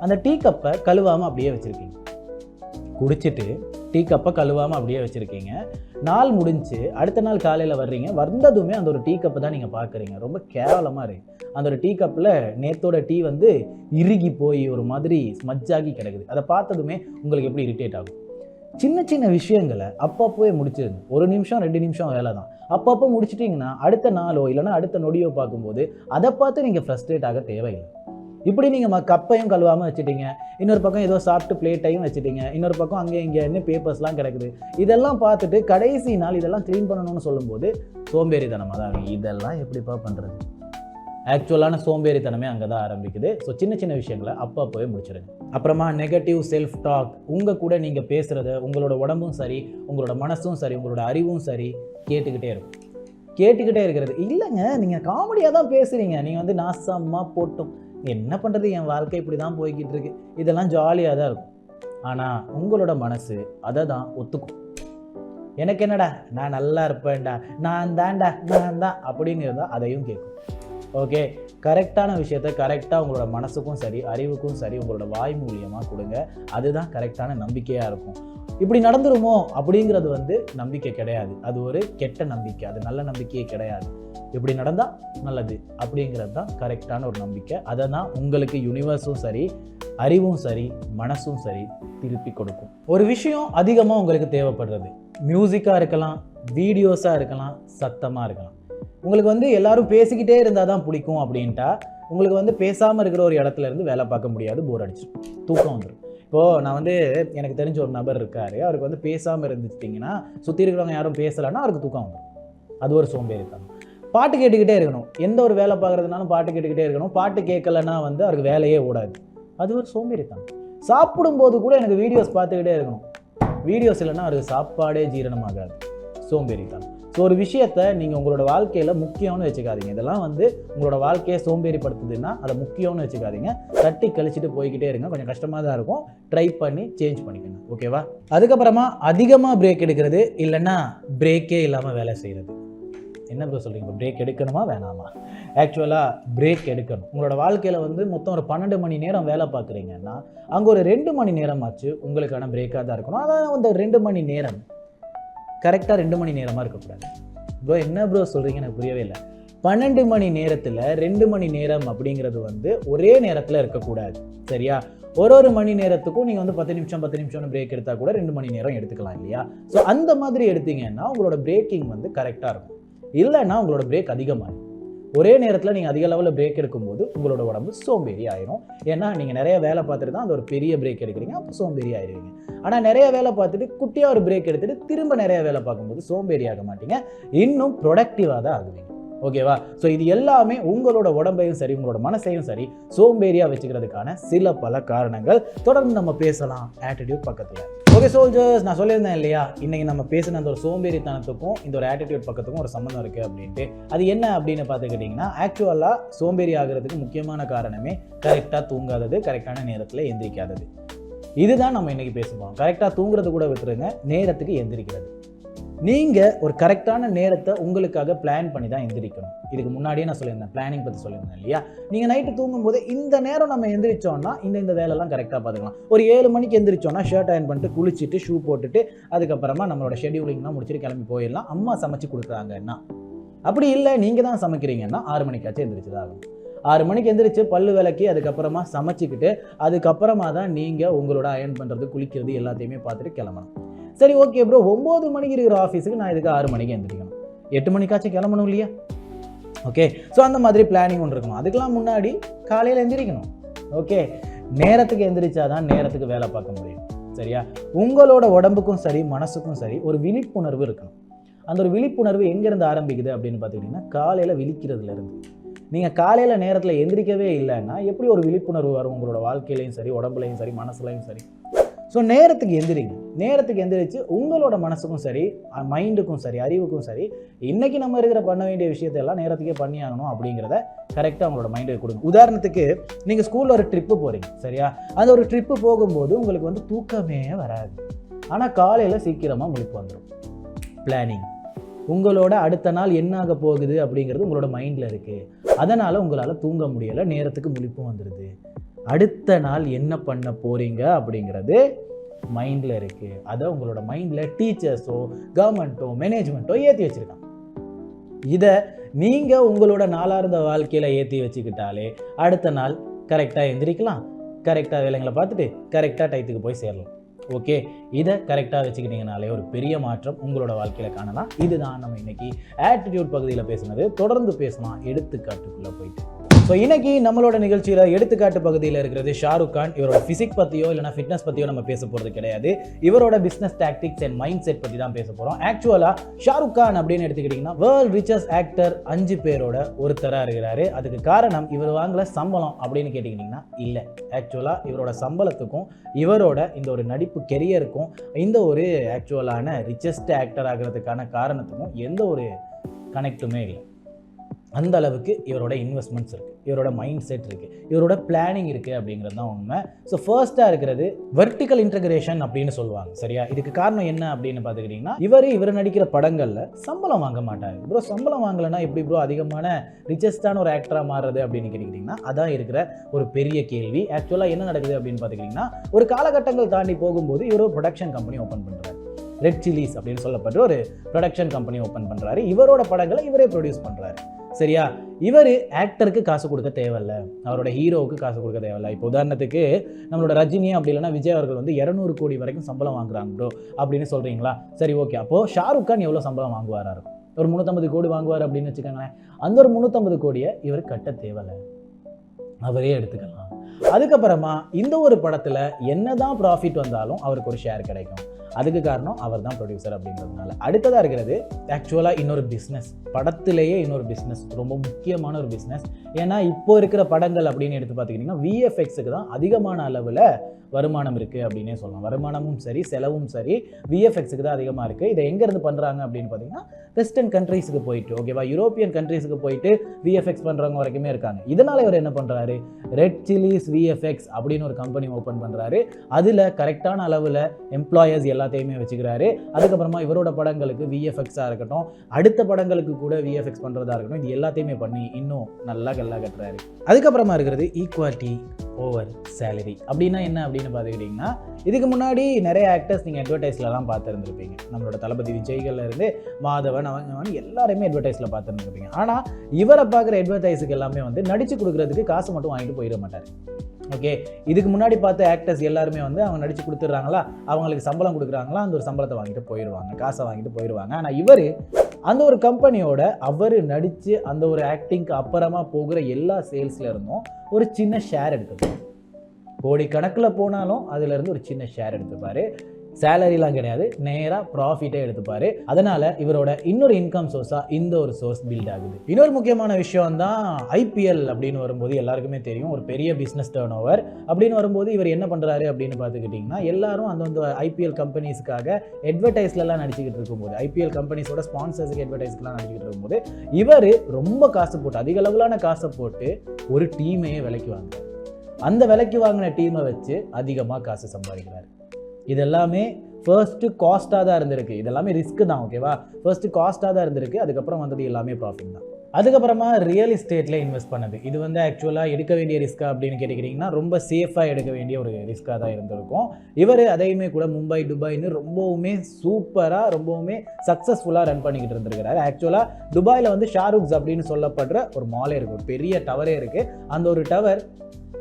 A: அந்த டீ கப்பை கழுவாமல் அப்படியே வச்சுருக்கீங்க. குடிச்சிட்டு டீ கப்பை கழுவாமல் அப்படியே வச்சுருக்கீங்க. நாள் முடிஞ்சு அடுத்த நாள் காலையில் வர்றீங்க வந்ததுமே அந்த ஒரு டீ கப்பை தான் நீங்கள் பார்க்குறீங்க. ரொம்ப கேவலமாக இருக்குது அந்த ஒரு டீ கப்பில் நேத்தோட டீ வந்து இறுகி போய் ஒரு மாதிரி ஸ்மஜ்ஜாகி கிடக்குது. அதை பார்த்ததுமே உங்களுக்கு எப்படி இரிட்டேட் ஆகும்? சின்ன சின்ன விஷயங்களை அப்பப்போவே முடிச்சிருங்க ஒரு நிமிஷம் ரெண்டு நிமிஷம் வேலை தான் அப்பப்போ முடிச்சிட்டிங்கன்னா அடுத்த நாளோ இல்லைன்னா அடுத்த நொடியோ பார்க்கும்போது அதை பார்த்து நீங்கள் ஃப்ரஸ்ட்ரேட் ஆக தேவையில்லை. இப்படி நீங்கள் ம கப்பையும் கழுவாமல் வச்சுட்டீங்க. இன்னொரு பக்கம் ஏதோ சாப்பிட்டு பிளேட்டையும் வச்சுட்டீங்க. இன்னொரு பக்கம் அங்கே இங்கே என்ன பேப்பர்ஸ்லாம் கிடக்குது. இதெல்லாம் பார்த்துட்டு கடைசி நாள் இதெல்லாம் க்ளீன் பண்ணணும்னு சொல்லும்போது சோம்பேறித்தனமாக தான் இருக்கு. இதெல்லாம் எப்படிப்பா பண்ணுறது ஆக்சுவலான சோம்பேறித்தனமே அங்கே தான் ஆரம்பிக்குது. ஸோ சின்ன சின்ன விஷயங்களை அப்போ அப்போவே முடிச்சிடுங்க அப்புறமா நெகட்டிவ் செல்ஃப் டாக் உங்கள் கூட நீங்கள் பேசுகிறத உங்களோட உடம்பும் சரி உங்களோட மனசும் சரி உங்களோட அறிவும் சரி கேட்டுக்கிட்டே இருக்கும். கேட்டுக்கிட்டே இருக்கிறது. இல்லைங்க நீங்கள் காமெடியாக தான் பேசுகிறீங்க நீங்கள் வந்து நாசமாக போட்டோம். என்ன பண்ணுறது என் வாழ்க்கை இப்படி தான் போய்கிட்டு இருக்கு. இதெல்லாம் ஜாலியாக தான் இருக்கும். ஆனால் உங்களோட மனசு அதை தான் ஒத்துக்கும். எனக்கு என்னடா? நான் நல்லா இருப்பேன்டா. நான் தான்டா. நான் தான் அப்படின்னு இருந்தால் அதையும் கேட்கும். ஓகே கரெக்டான விஷயத்த கரெக்டாக உங்களோட மனசுக்கும் சரி அறிவுக்கும் சரி உங்களோட வாய் மூலியமாக கொடுங்க. அதுதான் கரெக்டான நம்பிக்கையாக இருக்கும். இப்படி நடந்துருமோ அப்படிங்கிறது வந்து நம்பிக்கை கிடையாது. அது ஒரு கெட்ட நம்பிக்கை. அது நல்ல நம்பிக்கையே கிடையாது. இப்படி நடந்தால் நல்லது அப்படிங்கிறது தான் கரெக்டான ஒரு நம்பிக்கை. அதை தான் உங்களுக்கு யூனிவர்ஸும் சரி அறிவும் சரி மனசும் சரி திருப்பி கொடுக்கும். ஒரு விஷயம் அதிகமாக உங்களுக்கு தேவைப்படுறது. மியூசிக்காக இருக்கலாம் வீடியோஸாக இருக்கலாம் சத்தமாக இருக்கலாம். உங்களுக்கு வந்து எல்லாரும் பேசிக்கிட்டே இருந்தால் தான் பிடிக்கும் அப்படின்ட்டா உங்களுக்கு வந்து பேசாமல் இருக்கிற ஒரு இடத்துல இருந்து வேலை பார்க்க முடியாது போர் அடிச்சிடும் தூக்கம் வந்துடும் இப்போது நான் வந்து எனக்கு தெரிஞ்ச ஒரு நபர் இருக்கார் அவருக்கு வந்து பேசாமல் இருந்துச்சிட்டிங்கன்னா சுற்றி இருக்கிறவங்க யாரும் பேசலைன்னா அவருக்கு தூக்கம் வந்துடும் அது ஒரு சோம்பேறித்தனம். பாட்டு கேட்டுக்கிட்டே இருக்கணும். எந்த ஒரு வேலை பார்க்குறதுனாலும் பாட்டு கேட்டுக்கிட்டே இருக்கணும். பாட்டு கேட்கலன்னா வந்து அவருக்கு வேலையே ஓடாது. அது ஒரு சோம்பேறித்தனம். சாப்பிடும்போது கூட எனக்கு வீடியோஸ் பார்த்துக்கிட்டே இருக்கணும். வீடியோஸ் இல்லைன்னா அவருக்கு சாப்பாடே ஜீரணமாகாது. சோம்பேறித்தனம். ஸோ ஒரு விஷயத்த நீங்கள் உங்களோட வாழ்க்கையில் முக்கியம்னு வச்சுக்காதீங்க. இதெல்லாம் வந்து உங்களோட வாழ்க்கையை சோம்பேறிப்படுத்துதுன்னா அதை முக்கியம்னு வச்சுக்காதீங்க. தட்டி கழிச்சிட்டு போய்கிட்டே இருங்க. கொஞ்சம் கஷ்டமாக தான் இருக்கும். ட்ரை பண்ணி சேஞ்ச் பண்ணிக்கணும் ஓகேவா அதுக்கப்புறமா அதிகமாக பிரேக் எடுக்கிறது இல்லைன்னா பிரேக்கே இல்லாமல் வேலை செய்கிறது என்ன ப்ரோ சொல்கிறீங்க பிரேக் எடுக்கணுமா வேணாமா? ஆக்சுவலாக பிரேக் எடுக்கணும். உங்களோட வாழ்க்கையில் வந்து மொத்தம் ஒரு பன்னெண்டு மணி நேரம் வேலை பார்க்குறீங்கன்னா அங்கே ஒரு ரெண்டு மணி நேரமாச்சு உங்களுக்கான பிரேக்காக தான் இருக்கணும். அதான் அந்த ரெண்டு மணி நேரம். கரெக்டாக ரெண்டு மணி நேரமாக இருக்கக்கூடாது. ப்ரோ என்ன ப்ரோ சொல்கிறீங்க எனக்கு புரியவே இல்லை. பன்னெண்டு மணி நேரத்தில் ரெண்டு மணி நேரம் அப்படிங்கிறது வந்து ஒரே நேரத்தில் இருக்கக்கூடாது. சரியா? ஒரு ஒரு மணி நேரத்துக்கும் நீங்கள் வந்து பத்து நிமிஷம் பத்து நிமிஷம்னு பிரேக் எடுத்தால் கூட ரெண்டு மணி நேரம் எடுத்துக்கலாம் இல்லையா? ஸோ அந்த மாதிரி எடுத்தீங்கன்னா உங்களோட பிரேக்கிங் வந்து கரெக்டாக இருக்கும். இல்லைன்னா உங்களோட பிரேக் அதிகமாகும் ஒரே நேரத்தில் நீங்கள் அதிக லெவலில் பிரேக் எடுக்கும்போது உங்களோட உடம்பு சோம்பேறி ஆயிரும். ஏன்னா நீங்கள் நிறைய வேலை பார்த்துட்டு தான் அந்த ஒரு பெரிய பிரேக் எடுக்கிறீங்க அப்போ சோம்பேறி ஆயிடுவீங்க ஆனால் நிறைய வேலை பார்த்துட்டு குட்டியாக ஒரு பிரேக் எடுத்துட்டு திரும்ப நிறைய வேலை பார்க்கும்போது சோம்பேறி ஆக மாட்டீங்க. இன்னும் ப்ரொடக்டிவாக தான் ஆகுவீங்க. ஓகேவா? ஸோ இது எல்லாமே உங்களோட உடம்பையும் சரி உங்களோட மனசையும் சரி சோம்பேறியாக வச்சுக்கிறதுக்கான சில பல காரணங்கள். தொடர்ந்து நம்ம பேசலாம். ஆட்டிடியூட் பக்கத்தில். ஓகே சோல்ஜர்ஸ் நான் சொல்லியிருந்தேன் இல்லையா? இன்னைக்கு நம்ம பேசின அந்த ஒரு சோம்பேறித்தனத்துக்கும் இந்த ஒரு ஆட்டிடியூட் பக்கத்துக்கும் ஒரு சம்மந்தம் இருக்குது அப்படின்ட்டு. அது என்ன அப்படின்னு பார்த்துக்கிட்டிங்கன்னா ஆக்சுவலாக சோம்பேறி ஆகிறதுக்கு முக்கியமான காரணமே கரெக்டாக தூங்காதது கரெக்டான நேரத்தில் எந்திரிக்காதது. இதுதான் நம்ம இன்னைக்கு பேசுவோம் கரெக்டாக தூங்குறது கூட விட்டுருங்க நேரத்துக்கு எந்திரிக்கிறது. நீங்கள் ஒரு கரெக்டான நேரத்தை உங்களுக்காக பிளான் பண்ணி தான் எந்திரிக்கணும். இதுக்கு முன்னாடியே நான் சொல்லியிருந்தேன் பிளானிங் பற்றி சொல்லியிருந்தேன் இல்லையா? நீங்கள் நைட்டு தூங்கும்போது இந்த நேரம் நம்ம எந்திரிச்சோம்னா இந்த இந்த வேலைலாம் கரெக்டாக பார்த்துக்கலாம் ஒரு ஏழு மணிக்கு எந்திரிச்சோன்னா ஷர்ட் அயன் பண்ணிட்டு குளிச்சுட்டு ஷூ போட்டுட்டு அதுக்கப்புறமா நம்மளோட ஷெடியூலிங்லாம் முடிச்சுட்டு கிளம்பி போயிடலாம். அம்மா சமைச்சு கொடுக்குறாங்கன்னா. அப்படி இல்லை நீங்கள் தான் சமைக்கிறீங்கன்னா ஆறு மணிக்காச்சும் எந்திரிச்சு தான் ஆகணும். ஆறு மணிக்கு எந்திரிச்சு பல்லு விளக்கி அதுக்கப்புறமா சமைச்சிக்கிட்டு அதுக்கப்புறமா தான் நீங்கள் உங்களோட அயன் பண்ணுறது குளிக்கிறது எல்லாத்தையுமே பார்த்துட்டு கிளம்பணும். சரி ஓகே ப்ரோ ஒம்பது மணிக்கு இருக்கிற ஆஃபீஸுக்கு நான் இதுக்கு ஆறு மணிக்கு எந்திரிக்கணும். எட்டு மணிக்காச்சும் கிளம்பணும் இல்லையா? ஓகே ஸோ அந்த மாதிரி பிளானிங் ஒன்று இருக்கணும் அதுக்கெலாம் முன்னாடி காலையில் எந்திரிக்கணும். ஓகே நேரத்துக்கு எந்திரிச்சாதான் நேரத்துக்கு வேலை பார்க்க முடியும். சரியா? உங்களோட உடம்புக்கும் சரி மனசுக்கும் சரி ஒரு விழிப்புணர்வு இருக்கணும். அந்த ஒரு விழிப்புணர்வு எங்கேருந்து ஆரம்பிக்குது அப்படின்னு பார்த்துக்கிட்டிங்கன்னா காலையில் விழிக்கிறதுல இருந்து. நீங்கள் காலையில் நேரத்தில் எந்திரிக்கவே இல்லைன்னா எப்படி ஒரு விழிப்புணர்வு வரும் உங்களோட வாழ்க்கையிலையும் சரி உடம்புலையும் சரி மனசுலையும் சரி? ஸோ நேரத்துக்கு எந்திரிங்க. நேரத்துக்கு எந்திரிச்சு உங்களோட மனசுக்கும் சரி மைண்டுக்கும் சரி அறிவுக்கும் சரி இன்றைக்கி நம்ம இருக்கிற பண்ண வேண்டிய விஷயத்தையெல்லாம் நேரத்துக்கே பண்ணியாகணும் அப்படிங்கிறத கரெக்டாக உங்களோட மைண்டுக்கு கொடுங்க. உதாரணத்துக்கு நீங்கள் ஸ்கூலில் ஒரு ட்ரிப்பு போகிறீங்க சரியா? அந்த ஒரு ட்ரிப்பு போகும்போது உங்களுக்கு வந்து தூக்கமே வராது. ஆனால் காலையில் சீக்கிரமாக முழிப்பு வந்துடும் பிளானிங் உங்களோட அடுத்த நாள் என்ன ஆக போகுது அப்படிங்கிறது உங்களோட மைண்டில் இருக்குது அதனால் உங்களால் தூங்க முடியலை நேரத்துக்கு முழிப்பும் வந்துடுது அடுத்த நாள் என்ன பண்ண போகிறீங்க அப்படிங்கிறது மைண்டில் இருக்குது அதை உங்களோட மைண்டில் டீச்சர்ஸோ கவர்மெண்ட்டோ மேனேஜ்மெண்ட்டோ ஏற்றி வச்சுருக்காங்க. இதை நீங்கள் உங்களோட நாளார்ந்த வாழ்க்கையில் ஏற்றி வச்சுக்கிட்டாலே அடுத்த நாள் கரெக்டாக எந்திரிக்கலாம். கரெக்டாக வேலைங்களை பார்த்துட்டு கரெக்டாக டயத்துக்கு போய் சேரலாம். ஓகே? இதை கரெக்டாக வச்சுக்கிட்டீங்கனாலே ஒரு பெரிய மாற்றம் உங்களோட வாழ்க்கையில் காணலாம். இதுதான் நம்ம இன்னைக்கு ஆட்டிடியூட் பகுதியில் பேசுனது. தொடர்ந்து பேசலாம். எடுத்துக்காட்டுக்குள்ளே போயிட்டு. ஸோ இன்னைக்கு நம்மளோட நிகழ்ச்சியில் எடுத்துக்காட்டு பகுதியில் இருக்கிறது ஷாருக் கான். இவரோட ஃபிசிக் பற்றியோ இல்லைனா ஃபிட்னஸ் பற்றியோ நம்ம பேச போகிறது கிடையாது. இவரோட business tactics and mind set பற்றி தான் பேச போகிறோம் ஆக்சுவலாக ஷாருக் கான் அப்படின்னு எடுத்துக்கிட்டிங்கன்னா வேர்ல்ட் ரிச்சஸ்ட் ஆக்டர் அஞ்சு பேரோட ஒருத்தராக இருக்கிறாரு. அதுக்கு காரணம் இவர் வாங்கல சம்பளம் அப்படின்னு கேட்டிங்கன்னா இல்லை. ஆக்சுவலாக இவரோட சம்பளத்துக்கும் இவரோட இந்த ஒரு நடிப்பு கெரியருக்கும் இந்த ஒரு ஆக்சுவலான ரிச்சஸ்ட் ஆக்டர் ஆகிறதுக்கான காரணத்துக்கும் எந்த ஒரு கனெக்ட்டுமே இல்லை. அந்த அளவுக்கு இவரோட இன்வெஸ்ட்மெண்ட்ஸ் இருக்குது இவரோட மைண்ட் செட் இருக்குது இவரோட பிளானிங் இருக்குது அப்படிங்கிறது தான் உண்மை. ஸோ ஃபர்ஸ்ட்டாக இருக்கிறது வெர்டிக்கல் இன்டகிரேஷன் அப்படின்னு சொல்லுவாங்க. சரியா? இதுக்கு காரணம் என்ன அப்படின்னு பார்த்துக்கிட்டிங்கன்னா இவர் இவர் நடிக்கிற படங்களில் சம்பளம் வாங்க மாட்டார். ப்ரோ சம்பளம் வாங்கலைன்னா எப்படி ப்ரோ அதிகமான ரிச்சஸ்டான ஒரு ஆக்டராக மாறுறது அப்படின்னு கேட்டிங்கன்னா அதான் இருக்கிற ஒரு பெரிய கேள்வி. ஆக்சுவலாக என்ன நடக்குது அப்படின்னு பார்த்துக்கிட்டிங்கன்னா ஒரு காலகட்டங்கள் தாண்டி போகும்போது இவர் ஒரு ப்ரொடக்ஷன் கம்பெனி ஓப்பன் பண்ணுறாரு ரெட் சில்லிஸ் அப்படின்னு சொல்லப்பட்ட ஒரு ப்ரொடக்ஷன் கம்பெனி ஓப்பன் பண்ணுறாரு இவரோட படங்களை இவரே ப்ரொடியூஸ் பண்ணுறாரு சரியா? இவர் ஆக்டருக்கு காசு கொடுக்க தேவையில்ல. அவரோட ஹீரோவுக்கு காசு கொடுக்க தேவையில்ல. இப்போ உதாரணத்துக்கு நம்மளோட ரஜினி அப்படி இல்லைன்னா விஜய் அவர்கள் வந்து இரநூறு கோடி வரைக்கும் சம்பளம் வாங்குறாங்க ப்ரோ அப்படின்னு சொல்கிறீங்களா சரி ஓகே அப்போது ஷாருக் கான் எவ்வளோ சம்பளம் வாங்குவாரா? இருக்கும் ஒரு முந்நூற்றம்பது கோடி வாங்குவார் அப்படின்னு வச்சுக்கோங்களேன். அந்த ஒரு முந்நூற்றம்பது கோடியை இவர் கட்ட தேவையில்லை. அவரே எடுத்துக்கலாம். அதுக்கப்புறமா இந்த ஒரு படத்தில் என்னதான் ப்ராஃபிட் வந்தாலும் அவருக்கு ஒரு ஷேர் கிடைக்கும். அதுக்கு காரணம் அவர் தான் ப்ரொடியூசர் அப்படிங்கிறதுனால. அடுத்ததாக இருக்கிறது ஆக்சுவலாக இன்னொரு பிஸ்னஸ் படத்திலேயே இன்னொரு பிஸ்னஸ் ரொம்ப முக்கியமான ஒரு பிஸ்னஸ் ஏன்னா இப்போ இருக்கிற படங்கள் அப்படின்னு எடுத்து பார்த்துக்கிட்டிங்கன்னா விஎஃப்எக்ஸுக்கு தான் அதிகமான அளவில் வருமானம் இருக்குது அப்படின்னே சொல்லலாம். வருமானமும் சரி செலவும் சரி விஎஃப்எக்ஸுக்கு தான் அதிகமாக இருக்குது இதை எங்கேருந்து பண்ணுறாங்க அப்படின்னு பார்த்தீங்கன்னா வெஸ்டர்ன் கண்ட்ரீஸுக்கு போயிட்டு ஓகேவா யூரோப்பியன் கண்ட்ரீஸுக்கு போயிட்டு விஎஃப்எக்ஸ் பண்ணுறவங்க வரைக்குமே இருக்காங்க. இதனால் இவர் என்ன பண்ணுறாரு ரெட் சில்லிஸ் விஎஃப்எக்ஸ் அப்படின்னு ஒரு கம்பெனி ஓப்பன் பண்ணுறாரு அதில் கரெக்டான அளவில் எம்ப்ளாயர்ஸ் எல்லாம் எல்லாத்தையுமே வச்சுக்கிறாரு. அதுக்கப்புறமா இவரோட படங்களுக்கு விஎஃப்எக்ஸாக இருக்கட்டும் அடுத்த படங்களுக்கு கூட விஎஃப்எக்ஸ் பண்ணுறதா இருக்கட்டும் இது எல்லாத்தையுமே பண்ணி இன்னும் நல்லா கல்லா கட்டுறாரு. அதுக்கப்புறமா இருக்கிறது ஈக்குவாலிட்டி ஓவர் சேலரி அப்படின்னா என்ன அப்படின்னு பார்த்துக்கிட்டிங்கன்னா இதுக்கு முன்னாடி நிறைய ஆக்டர்ஸ் நீங்கள் அட்வர்டைஸ்லலாம் பார்த்துருந்துருப்பீங்க. நம்மளோட தளபதி விஜய்கள்ல இருந்து மாதவன் அவன் எல்லாருமே அட்வர்டைஸில் பார்த்துருந்துருப்பீங்க. ஆனால் இவரை பார்க்குற அட்வர்டைஸுக்கு எல்லாமே வந்து நடித்து கொடுக்குறதுக்கு காசு மட்டும் வாங்கிட்டு போயிட மாட்டார். ஓகே இதுக்கு முன்னாடி பார்த்த ஆக்டர்ஸ் எல்லாருமே வந்து அவங்க நடித்து கொடுத்துட்றாங்களா? அவங்களுக்கு சம்பளம் கொடுக்குறாங்களா? அந்த ஒரு சம்பளத்தை வாங்கிட்டு போயிடுவாங்க. காசை வாங்கிட்டு போயிடுவாங்க. ஆனால் இவர் அந்த ஒரு கம்பெனியோட அவர் நடித்து அந்த ஒரு ஆக்டிங்க்கு அப்புறமா போகிற எல்லா சேல்ஸில் இருந்தும் ஒரு சின்ன ஷேர் எடுத்துப்பார். கோடி கணக்கில் போனாலும் அதுலேருந்து ஒரு சின்ன ஷேர் எடுத்துப்பார். சேலரிலாம் கிடையாது. நேராக ப்ராஃபிட்டே எடுத்துப்பார். அதனால் இவரோட இன்னொரு இன்கம் சோர்ஸாக இந்த ஒரு சோர்ஸ் பில்ட் ஆகுது. இன்னொரு முக்கியமான விஷயம் தான் ஐபிஎல் அப்படின்னு வரும்போது எல்லாருக்குமே தெரியும். ஒரு பெரிய பிஸ்னஸ் டேர்ன் ஓவர் அப்படின்னு வரும்போது இவர் என்ன பண்ணுறாரு அப்படின்னு பார்த்துக்கிட்டிங்கன்னா எல்லாரும் அந்தந்த ஐபிஎல் கம்பெனிஸ்க்காக அட்வர்டைஸ்லலாம் நடிச்சுக்கிட்டு இருக்கும்போது ஐபிஎல் கம்பெனிஸோட ஸ்பான்சர்ஸுக்கு அட்வர்டைஸ்லாம் நடிச்சுக்கிட்டு இருக்கும்போது இவர் ரொம்ப காசு போட்டு அதிக அளவிலான காசை போட்டு ஒரு டீமையே விலைக்கு வாங்க அந்த விலைக்கு வாங்கின டீமை வச்சு அதிகமாக காசு சம்பாதிக்கிறார். இது எல்லாமே ஃபர்ஸ்ட்டு காஸ்ட்டாக தான் இருந்திருக்கு. இது எல்லாமே தான் ஓகேவா ஃபர்ஸ்ட்டு காஸ்ட்டாக தான் இருந்திருக்கு. அதுக்கப்புறம் வந்தது எல்லாமே ப்ராஃபிட் தான். அதுக்கப்புறமா ரியல் எஸ்டேட்டில் இன்வெஸ்ட் பண்ணது. இது வந்து ஆக்சுவலாக எடுக்க வேண்டிய ரிஸ்க்காக அப்படின்னு கேட்டுக்கிட்டிங்கன்னா ரொம்ப சேஃபாக எடுக்க வேண்டிய ஒரு ரிஸ்க்காக தான் இருந்திருக்கும். இவர் அதையுமே கூட மும்பை துபாய்னு ரொம்பவுமே சூப்பராக ரொம்பவுமே சக்ஸஸ்ஃபுல்லாக ரன் பண்ணிக்கிட்டு இருந்திருக்கிறாரு. ஆக்சுவலாக துபாயில் வந்து ஷாருக்ஸ் அப்படின்னு சொல்லப்படுற ஒரு மாலே இருக்குது ஒரு பெரிய டவரே இருக்குது அந்த ஒரு டவர்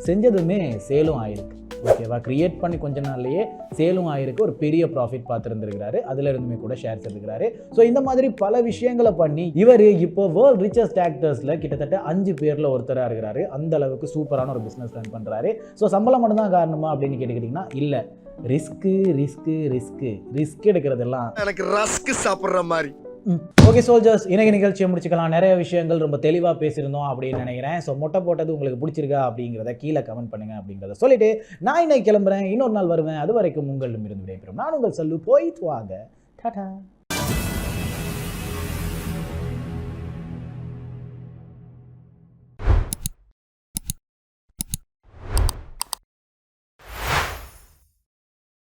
A: செஞ்சதுமே சேலும் ஆயிருக்கு. ஓகேவா கிரியேட் பண்ணி கொஞ்ச நாள்லயே சேலும் ஆயிருக்கு. ஒரு பெரிய ப்ராஃபிட் பார்த்துருந்துருக்கிறாரு. அதுல இருந்துமே கூட ஷேர்ஸ் எடுக்கிறாரு. ஸோ இந்த மாதிரி பல விஷயங்களை பண்ணி இவர் இப்போ வேர்ல்ட் ரிச்சஸ்ட் ஆக்டர்ஸ்ல கிட்டத்தட்ட அஞ்சு பேர்ல ஒருத்தராக இருக்கிறாரு. அந்த அளவுக்கு சூப்பரான ஒரு பிஸ்னஸ் ரன் பண்ணுறாரு ஸோ சம்பளம் மட்டும் தான் காரணமா அப்படின்னு கேட்டுக்கிட்டிங்கன்னா இல்லை. ரிஸ்க்கு ரிஸ்க்கு ரிஸ்க்கு ரிஸ்க் எடுக்கிறதெல்லாம்
B: எனக்கு ரஸ்க் சாப்பிட்ற மாதிரி.
A: ஓகே சோல்ஜர்ஸ் இன்னைக்கு நிகழ்ச்சியை முடிச்சுக்கலாம். நிறைய விஷயங்கள் ரொம்ப தெளிவாக பேசியிருந்தோம் அப்படின்னு நினைக்கிறேன். ஸோ மொட்டை போட்டது உங்களுக்கு பிடிச்சிருக்கா அப்படிங்கிறத கீழே கமெண்ட் பண்ணுங்க அப்படிங்கிறத சொல்லிட்டு நான் இன்னைக்கு கிளம்புறேன். இன்னொரு நாள் வருவேன். அது வரைக்கும் உங்களிடம் இருந்து விடைபெறும். நான் உங்கள் சொல்லு போயிட்டு வாங்க. டாடா.